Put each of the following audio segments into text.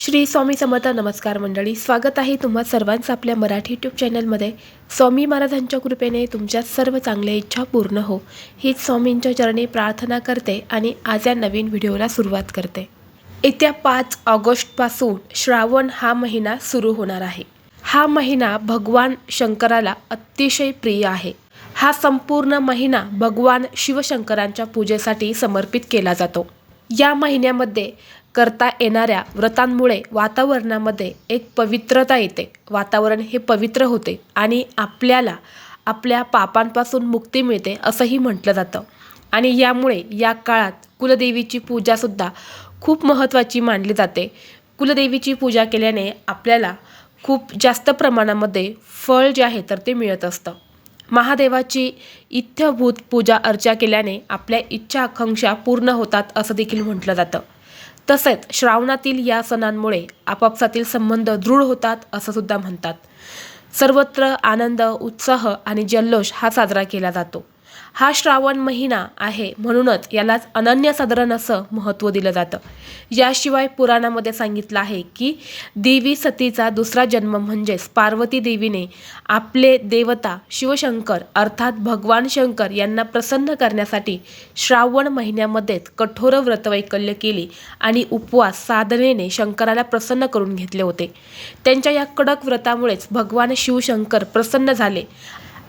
श्री स्वामी समर्थ नमस्कार मंडळी स्वागत आहे तुम्हा सर्वांचं आपल्या मराठी यूट्यूब चॅनलमध्ये. स्वामी महाराजांच्या कृपेने तुमच्या सर्व चांगल्या इच्छा पूर्ण हो. हीच स्वामींच्या चरणी प्रार्थना करते आणि आज या नवीन व्हिडिओला सुरुवात करते. येत्या पाच ऑगस्टपासून श्रावण हा महिना सुरू होणार आहे. हा महिना भगवान शंकराला अतिशय प्रिय आहे. हा संपूर्ण महिना भगवान शिवशंकरांच्या पूजेसाठी समर्पित केला जातो. या महिन्यामध्ये करता येणाऱ्या व्रतांमुळे वातावरणामध्ये एक पवित्रता येते. वातावरण हे पवित्र होते आणि आपल्याला आपल्या पापांपासून मुक्ती मिळते असंही म्हटलं जातं. आणि यामुळे या काळात कुलदेवीची पूजासुद्धा खूप महत्त्वाची मानली जाते. कुलदेवीची पूजा केल्याने आपल्याला खूप जास्त प्रमाणामध्ये फळ जे आहे तर ते मिळत असतं. महादेवाची इत्थभूत पूजा अर्चा केल्याने आपल्या इच्छा आकांक्षा पूर्ण होतात असं देखील म्हटलं जातं. तसेच श्रावणातील या सणांमुळे आपापसातील संबंध दृढ होतात असं सुद्धा म्हणतात. सर्वत्र आनंद उत्साह आणि जल्लोष हा साजरा केला जातो. हा श्रावण महिना आहे म्हणूनच यालाच अनन्यसाधारण असं महत्त्व दिलं जातं. याशिवाय पुराणामध्ये सांगितलं आहे की देवी सतीचा दुसरा जन्म म्हणजेच पार्वती देवीने आपले देवता शिवशंकर अर्थात भगवान शंकर यांना प्रसन्न करण्यासाठी श्रावण महिन्यामध्येच कठोर व्रतवैकल्य केली आणि उपवास साधनेने शंकराला प्रसन्न करून घेतले होते. त्यांच्या या कडक व्रतामुळेच भगवान शिवशंकर प्रसन्न झाले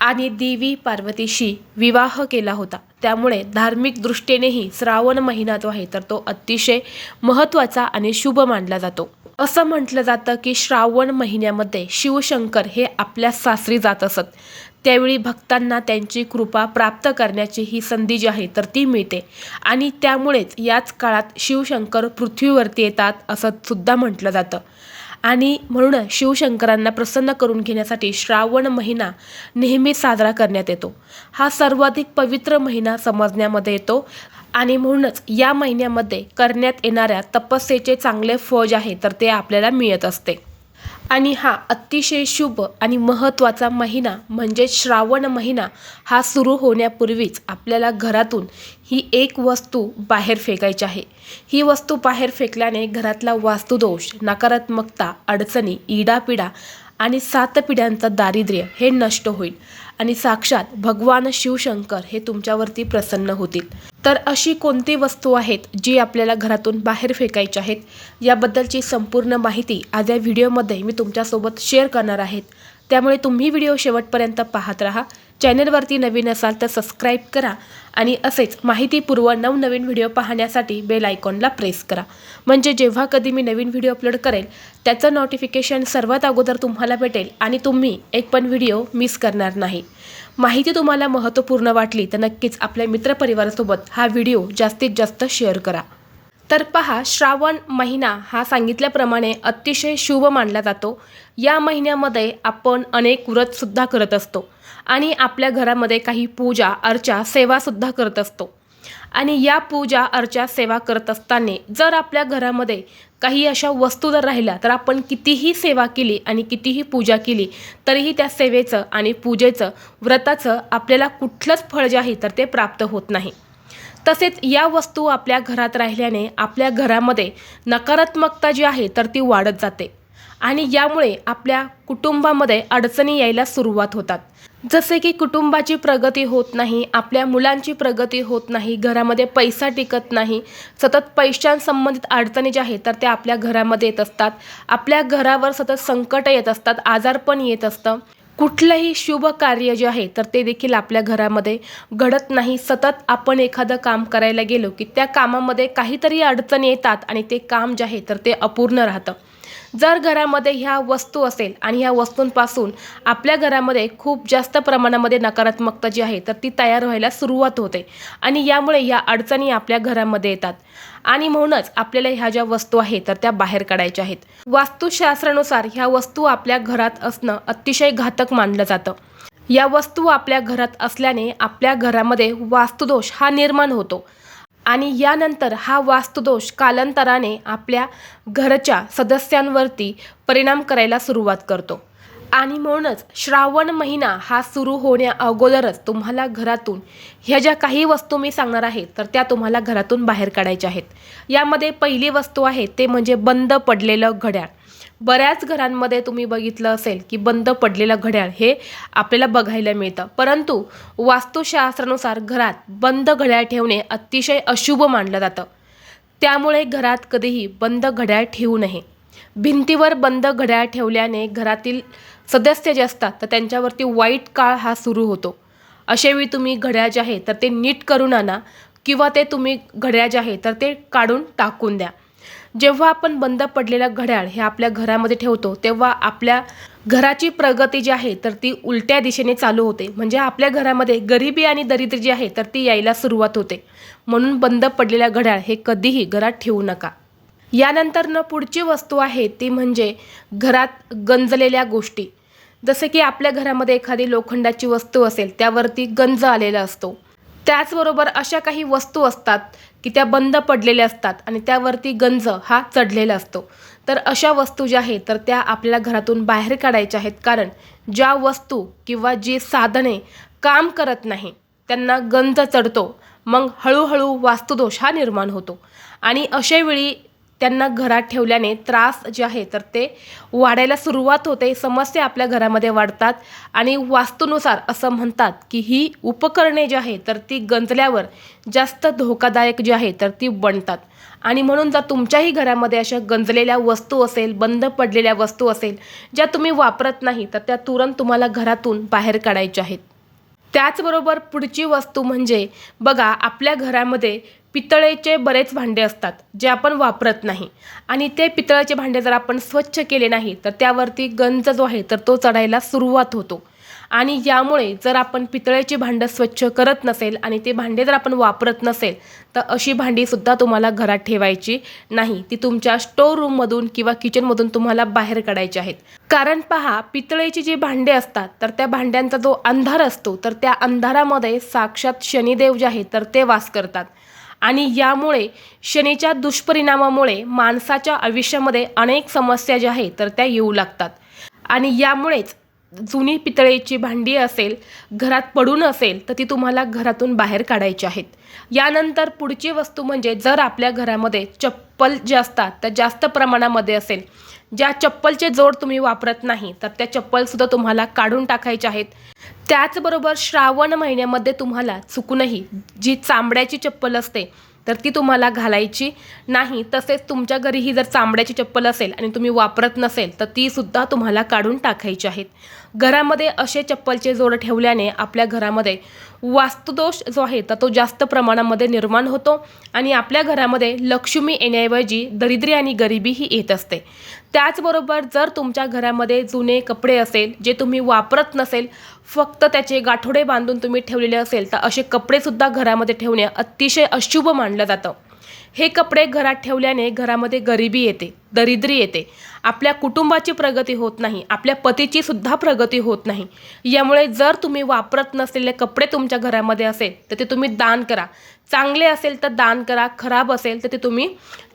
आणि देवी पार्वतीशी विवाह केला होता. त्यामुळे धार्मिक दृष्टीनेही श्रावण महिना जो आहे तर तो अतिशय महत्त्वाचा आणि शुभ मानला जातो. असं म्हटलं जातं की श्रावण महिन्यामध्ये शिवशंकर हे आपल्या सासरी जात असत. त्यावेळी भक्तांना त्यांची कृपा प्राप्त करण्याची ही संधी जी आहे तर ती मिळते. आणि त्यामुळेच याच काळात शिवशंकर पृथ्वीवरती येतात असं सुद्धा म्हटलं जातं. आणि म्हणून शिवशंकरांना प्रसन्न करून घेण्यासाठी श्रावण महिना नेहमी साजरा करण्यात येतो. हा सर्वाधिक पवित्र महिना समजण्यामध्ये येतो आणि म्हणूनच या महिन्यामध्ये करण्यात येणाऱ्या तपस्येचे चांगले फळ जे आहे तर ते आपल्याला मिळत असते. आणि हा अतिशय शुभ आणि महत्त्वाचा महिना म्हणजे श्रावण महिना हा सुरू होण्यापूर्वीच आपल्याला घरातून ही एक वस्तू बाहेर फेकायची आहे. ही वस्तू बाहेर फेकल्याने घरातला वास्तुदोष नकारात्मकता अडचणी इडापिडा आणि सात पिढ्यांचं दारिद्र्य हे नष्ट होईल. आणि साक्षात भगवान शिवशंकर हे तुमच्यावरती प्रसन्न होतील. तर अशी कोणती वस्तू आहेत जी आपल्याला घरातून बाहेर फेकायची आहेत? याबद्दलची संपूर्ण माहिती आज या व्हिडिओमध्ये मी तुमच्यासोबत शेअर करणार आहेत त्यामुळे तुम्ही व्हिडिओ शेवटपर्यंत पाहत राहा. चॅनलवरती नवीन असाल तर सबस्क्राईब करा आणि असेच माहितीपूर्व नवनवीन व्हिडिओ पाहण्यासाठी बेल आयकॉनला प्रेस करा. म्हणजे जेव्हा कधी मी नवीन व्हिडिओ अपलोड करेल त्याचं नोटिफिकेशन सर्वात अगोदर तुम्हाला भेटेल आणि तुम्ही एक पण व्हिडिओ मिस करणार नाही. माहिती तुम्हाला महत्त्वपूर्ण वाटली तर नक्कीच आपल्या मित्रपरिवारासोबत हा व्हिडिओ जास्तीत जास्त शेअर करा. तर पहा श्रावण महिना हा सांगितल्याप्रमाणे अतिशय शुभ मानला जातो. या महिन्यामध्ये आपण अनेक व्रतसुद्धा करत असतो आणि आपल्या घरामध्ये काही पूजा अर्चा सेवासुद्धा करत असतो. आणि या पूजा अर्चा सेवा करत असताना जर आपल्या घरामध्ये काही अशा वस्तू जर राहिल्या तर आपण कितीही सेवा केली आणि कितीही पूजा केली तरीही त्या सेवेचं आणि पूजेचं व्रताचं आपल्याला कुठलंच फळ जे आहे तर ते प्राप्त होत नाही. तसेच या वस्तू आपल्या घरात राहिल्याने आपल्या घरामध्ये नकारात्मकता जी आहे तर ती वाढत जाते. आणि यामुळे आपल्या कुटुंबामध्ये अडचणी यायला सुरुवात होतात. जसे की कुटुंबाची प्रगती होत नाही आपल्या मुलांची प्रगती होत नाही घरामध्ये पैसा टिकत नाही सतत पैशांसंबंधित अडचणी ज्या आहेत तर त्या आपल्या घरामध्ये येत असतात. आपल्या घरावर सतत संकट येत असतात आजारपण येत असतं. कुठलंही शुभ कार्य जे आहे तर ते देखील आपल्या घरामध्ये घडत नाही. सतत आपण एखादं काम करायला गेलो की त्या कामामध्ये काहीतरी अडचणी येतात आणि ते काम जे आहे तर ते अपूर्ण राहतं. जर घरामध्ये ह्या वस्तू असेल आणि ह्या वस्तूंपासून आपल्या घरामध्ये खूप जास्त प्रमाणामध्ये नकारात्मकता जी आहे तर ती तयार व्हायला सुरुवात होते आणि यामुळे ह्या अडचणी आपल्या घरामध्ये येतात. आणि म्हणूनच आपल्याला ह्या ज्या वस्तू आहेत तर त्या बाहेर काढायच्या आहेत. वास्तुशास्त्रानुसार ह्या वस्तू आपल्या घरात असणं अतिशय घातक मानलं जातं. या वस्तू आपल्या घरात असल्याने आपल्या घरामध्ये वास्तुदोष हा निर्माण होतो. आणि यानंतर हा वास्तुदोष कालांतराने आपल्या घरच्या सदस्यांवरती परिणाम करायला सुरुवात करतो. आणि म्हणूनच श्रावण महिना हा सुरू होण्या अगोदरच तुम्हाला घरातून ह्या ज्या काही वस्तू मी सांगणार आहे तर त्या तुम्हाला घरातून बाहेर काढायच्या आहेत. यामध्ये पहिली वस्तू आहे ते म्हणजे बंद पडलेलं घड्याळ. बऱ्याच घरांमध्ये तुम्ही बघितलं असेल की बंद पडलेलं घड्याळ हे आपल्याला बघायला मिळतं. परंतु वास्तुशास्त्रानुसार घरात बंद घड्याळ ठेवणे अतिशय अशुभ मानलं जातं. त्यामुळे घरात कधीही बंद घड्याळ ठेवू नये. भिंतीवर बंद घड्याळ ठेवल्याने घरातील सदस्य जे असतात तर त्यांच्यावरती वाईट काळ हा सुरू होतो. अशावेळी तुम्ही घड्याळ जे आहे तर ते नीट करून आणा किंवा ते तुम्ही घड्याळ जे आहे तर ते काढून टाकून द्या. जेव्हा आपण बंद पडलेलं घड्याळ हे आपल्या घरामध्ये ठेवतो तेव्हा आपल्या घराची प्रगती जी आहे तर ती उलट्या दिशेने चालू होते. म्हणजे आपल्या घरामध्ये गरिबी आणि दरिद्री जी आहे तर ती यायला सुरुवात होते. म्हणून बंद पडलेल्या घड्याळ हे कधीही घरात ठेवू नका. यानंतरनं पुढची वस्तू आहे ती म्हणजे घरात गंजलेल्या गोष्टी. जसे की आपल्या घरामध्ये एखादी लोखंडाची वस्तू असेल त्यावरती गंज आलेला असतो. त्याचबरोबर अशा काही वस्तू असतात की त्या बंद पडलेल्या असतात आणि त्यावरती गंज हा चढलेला असतो. तर अशा वस्तू ज्या आहेत तर त्या आपल्याला घरातून बाहेर काढायच्या आहेत. कारण ज्या वस्तू किंवा जी साधने काम करत नाही त्यांना गंज चढतो. मग हळूहळू वास्तुदोष हा निर्माण होतो. आणि अशावेळी त्यांना घरात ठेवल्याने त्रास जे आहे तर ते वाढायला सुरुवात होते. समस्या आपल्या घरामध्ये वाढतात आणि वास्तूनुसार असं म्हणतात की ही उपकरणे जी आहे तर ती गंजल्यावर जास्त धोकादायक जी आहे तर ती बनतात. आणि म्हणून जर तुमच्याही घरामध्ये अशा गंजलेल्या वस्तू असेल बंद पडलेल्या वस्तू असेल ज्या तुम्ही वापरत नाही तर त्या तुरंत तुम्हाला घरातून बाहेर काढायच्या आहेत. त्याचबरोबर पुढची वस्तू म्हणजे बघा आपल्या घरामध्ये पितळेचे बरेच भांडे असतात जे आपण वापरत नाही. आणि ते पितळाचे भांडे जर आपण स्वच्छ केले नाही तर त्यावरती गंज जो आहे तर तो चढायला सुरुवात होतो. आणि यामुळे जर आपण पितळेची भांडं स्वच्छ करत नसेल आणि ते भांडे जर आपण वापरत नसेल तर अशी भांडीसुद्धा तुम्हाला घरात ठेवायची नाही. ती तुमच्या स्टोर रूममधून किंवा किचनमधून तुम्हाला बाहेर काढायची आहेत. कारण पहा पितळेची जी भांडे असतात तर त्या भांड्यांचा जो अंधार असतो तर त्या अंधारामध्ये साक्षात शनिदेव जे आहेत तर ते वास करतात. आणि यामुळे शनीच्या दुष्परिणामामुळे माणसाच्या आयुष्यामध्ये अनेक समस्या ज्या आहेत तर त्या येऊ लागतात. आणि यामुळेच जुनी पितळेची भांडी असेल घरात पडून असेल तर ती तुम्हाला घरातून बाहेर काढायची आहेत. यानंतर पुढची वस्तू म्हणजे जर आपल्या घरामध्ये चप्पल जे असतात तर जास्त प्रमाणामध्ये असेल ज्या चप्पलचे जोड तुम्ही वापरत नाही तर त्या चप्पलसुद्धा तुम्हाला काढून टाकायच्या आहेत. त्याचबरोबर श्रावण महिन्यामध्ये तुम्हाला चुकूनही जी चांबड्याची चप्पल असते तर ती तुम्हाला घालायची नाही. तसेच तुमच्या घरी ही जर चांबड्याची चप्पल असेल आणि तुम्ही वापरत नसेल तर ती सुद्धा तुम्हाला काढून टाकायची आहेत. घरामध्ये असे चप्पलचे जोड ठेवल्याने आपल्या घरामध्ये वास्तुदोष जो आहे तर तो जास्त प्रमाणामध्ये निर्माण होतो आणि आपल्या घरामध्ये लक्ष्मी येण्याऐवजी दरिद्री आणि गरिबी ही येत असते. त्याचबरोबर जर तुमच्या घरामध्ये जुने कपडे असेल जे तुम्ही वापरत नसेल फक्त त्याचे गाठोडे बांधून तुम्ही ठेवलेले असेल तर असे कपडेसुद्धा घरामध्ये ठेवणे अतिशय अशुभ मानलं जातं. हे कपडे घरात ठेवल्याने घरामध्ये गरिबी येते दरिद्री येते. आपल्या कुटुंबाची प्रगती होत नाही आपल्या पतीची सुद्धा प्रगती होत नाही. यामुळे जर तुम्ही वापरत नसलेले कपडे तुमच्या घरामध्ये असेल तर ते तुम्ही दान करा. चांगले असेल तर दान करा खराब असेल तर ते तुम्ही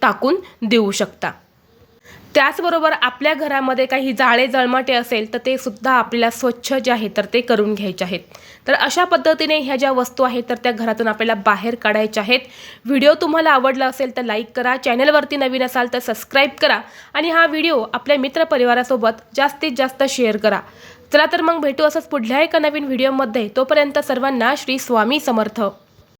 टाकून देऊ शकता. त्याचबरोबर आपल्या घरामध्ये काही जाळे जळमटे असेल तर ते सुद्धा आपल्याला स्वच्छ जे आहे तर ते करून घ्यायचे आहेत. तर अशा पद्धतीने ह्या ज्या वस्तू आहेत तर त्या घरातून आपल्याला बाहेर काढायच्या आहेत. व्हिडिओ तुम्हाला आवडला असेल तर लाईक करा चॅनलवरती नवीन असाल तर सबस्क्राईब करा आणि हा व्हिडिओ आपल्या मित्रपरिवारासोबत जास्तीत जास्त शेअर करा. चला तर मग भेटू असंच पुढल्या एका नवीन व्हिडिओमध्ये. तोपर्यंत सर्वांना श्री स्वामी समर्थ.